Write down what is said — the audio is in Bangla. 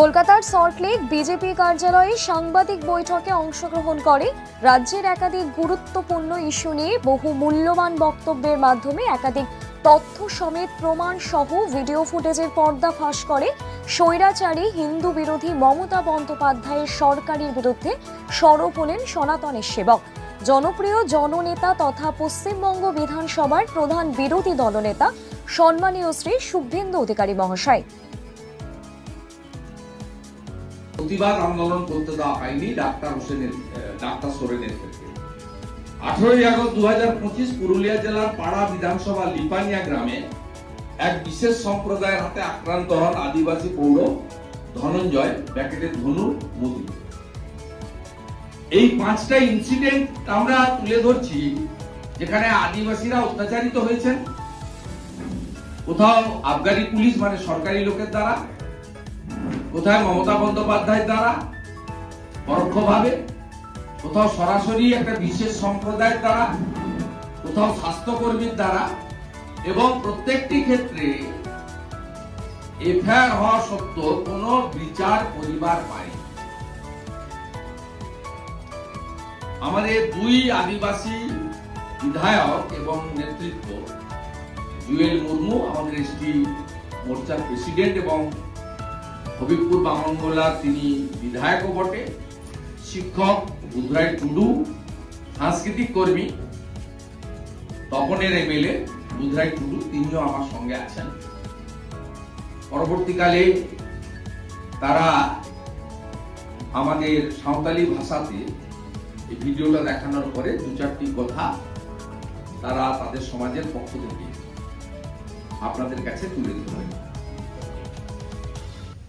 কলকাতার সল্টলেক বিজেপি কার্যালয়ে সাংবাদিক বৈঠকে অংশগ্রহণ করে রাজ্যের একাধিক গুরুত্বপূর্ণ ইস্যু নিয়ে বহু মূল্যবান বক্তব্যের মাধ্যমে একাধিক তথ্য সমেত প্রমাণ সহ ভিডিও ফুটেজের পর্দা ফাঁস করে স্বৈরাচারী হিন্দু বিরোধী মমতা বন্দ্যোপাধ্যায়ের সরকারের বিরুদ্ধে সরব হলেন সনাতনের সেবক। জনপ্রিয় জননেতা তথা পশ্চিমবঙ্গ বিধানসভার প্রধান বিরোধী দলনেতা সম্মানীয় শ্রী শুভেন্দু অধিকারী মহাশয়। প্রতিবাদ আন্দোলন করতে দেওয়া হয়নি ডাক্তার হোসেনের ডাক্তার সোরেনের ক্ষেত্রে। আঠারোই আগস্ট দু হাজার পঁচিশ পুরুলিয়া জেলার পাড়া বিধানসভা লিপানিয়া গ্রামে এক বিশেষ সম্প্রদায়ের হাতে আক্রান্ত হন আদিবাসী পৌর ধনঞ্জয় ব্যাকেটের ধনু, মোদী। এই পাঁচটা ইনসিডেন্ট আমরা তুলে ধরছি যেখানে আদিবাসীরা অত্যাচারিত হয়েছেন। কোথাও আবগারি পুলিশ মানে সরকারি লোকের দ্বারা কোথায় মমতা বন্দ্যোপাধ্যায়ের দ্বারা? পরোক্ষভাবে? কোথাও সরাসরি একটা বিশেষ সম্প্রদায়ের দ্বারা? কোথাও স্বাস্থ্যকর্মীর দ্বারা? এবং প্রত্যেকটি ক্ষেত্রে এফআইআর হওয়া সত্ত্বেও কোনো বিচার পরিবার পায়নি। আমাদের দুই আদিবাসী বিধায়ক এবং নেতৃত্ব, জুয়েল মুর্মু, আমাদের এসটি মোর্চার প্রেসিডেন্ট এবং হবিবপুর বামনগোলার তিনি বিধায়কও বটে, শিক্ষক বুধরাই টুডু, সাংস্কৃতিক কর্মী, তপনের এমএলএ বুধরাই টুডু, তিনিও আমার সঙ্গে আছেন। পরবর্তীকালে তারা আমাদের সাঁওতালি ভাষাতে এই ভিডিওটা দেখানোর পরে দু চারটি কথা তারা তাদের সমাজের পক্ষ থেকে আপনাদের কাছে তুলে ধরেন।